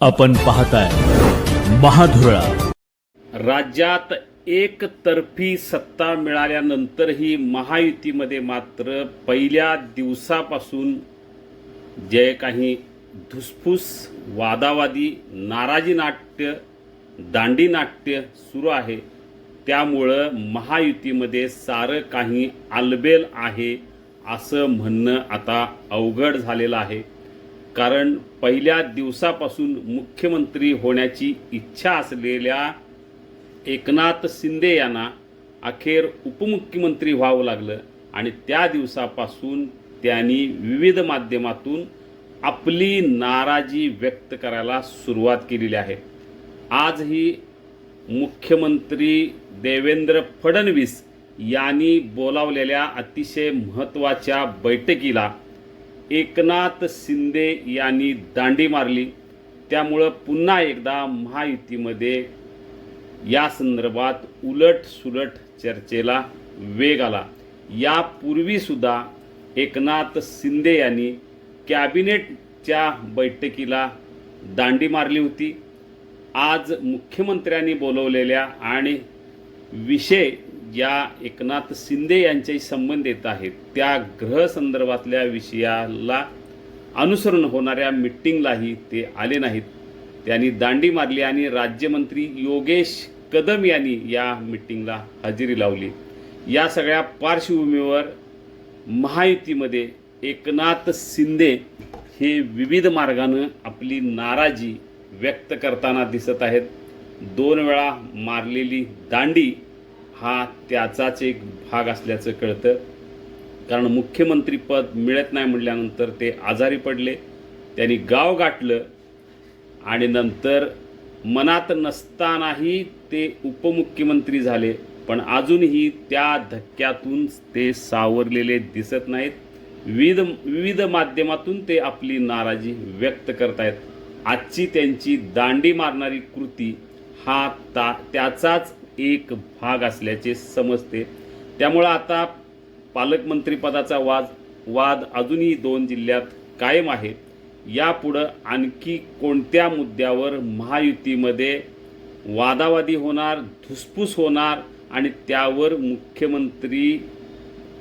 आपण पाहताय महाधुरळा. राज्यात एकतर्फी सत्ता मिळाल्यानंतरही महायुतीमध्ये मात्र पहिल्या दिवसापासून जे काही धुसफूस वादावादी नाराजी नाट्य दांडी नाट्य सुरू आहे त्यामुळं महायुतीमध्ये सारं काही आलबेल आहे असं म्हणणं आता अवघड झालेलं आहे. कारण पहिल्या दिवसापासून मुख्यमंत्री होण्याची इच्छा असलेल्या एकनाथ शिंदे यांना अखेर उपमुख्यमंत्री व्हावं लागलं आणि त्या दिवसापासून त्यांनी विविध माध्यमातून आपली नाराजी व्यक्त करायला सुरुवात केलेली आहे. आजही मुख्यमंत्री देवेंद्र फडणवीस यांनी बोलावलेल्या अतिशय महत्त्वाच्या बैठकीला एकनाथ शिंदे यांनी दांडी मारली. त्यामुळं पुन्हा एकदा महायुतीमध्ये या संदर्भात उलट सुलट चर्चेला वेग आला. यापूर्वीसुद्धा एकनाथ शिंदे यांनी कॅबिनेटच्या बैठकीला दांडी मारली होती. आज मुख्यमंत्र्यांनी बोलवलेल्या आणि विषय ज्या एकनाथ शिंदे यांच्याशी येत आहेत. त्या ग्रहसंदर्भातल्या विषयाला अनुसरून होणाऱ्या मिटिंगलाही ते आले नाहीत. त्यांनी दांडी मारली आणि राज्यमंत्री योगेश कदम यांनी या मिटिंगला हजेरी लावली. या सगळ्या पार्श्वभूमीवर महायुतीमध्ये एकनाथ शिंदे हे विविध मार्गानं आपली नाराजी व्यक्त करताना दिसत आहेत. दोन वेळा मारलेली दांडी हा त्याचाच एक भाग असल्याचं कळतं. कारण मुख्यमंत्रीपद मिळत नाही म्हटल्यानंतर ते आजारी पडले त्यांनी गाव गाठलं आणि नंतर मनात नसतानाही ते उपमुख्यमंत्री झाले. पण अजूनही त्या धक्क्यातून ते सावरलेले दिसत नाहीत. विविध विविध माध्यमातून ते आपली नाराजी व्यक्त करतायत. आजची त्यांची दांडी मारणारी कृती हा ता त्याचाच एक भाग असल्याचे समजते. त्यामुळं आता पालकमंत्रीपदाचा वाद वाद अजूनही दोन जिल्ह्यात कायम आहे. यापुढं आणखी कोणत्या मुद्द्यावर महायुतीमध्ये वादावादी होणार धुसफूस होणार आणि त्यावर मुख्यमंत्री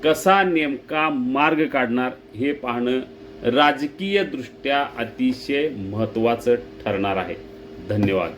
कसा नेमका मार्ग काढणार हे पाहणं राजकीयदृष्ट्या अतिशय महत्त्वाचं ठरणार आहे. धन्यवाद.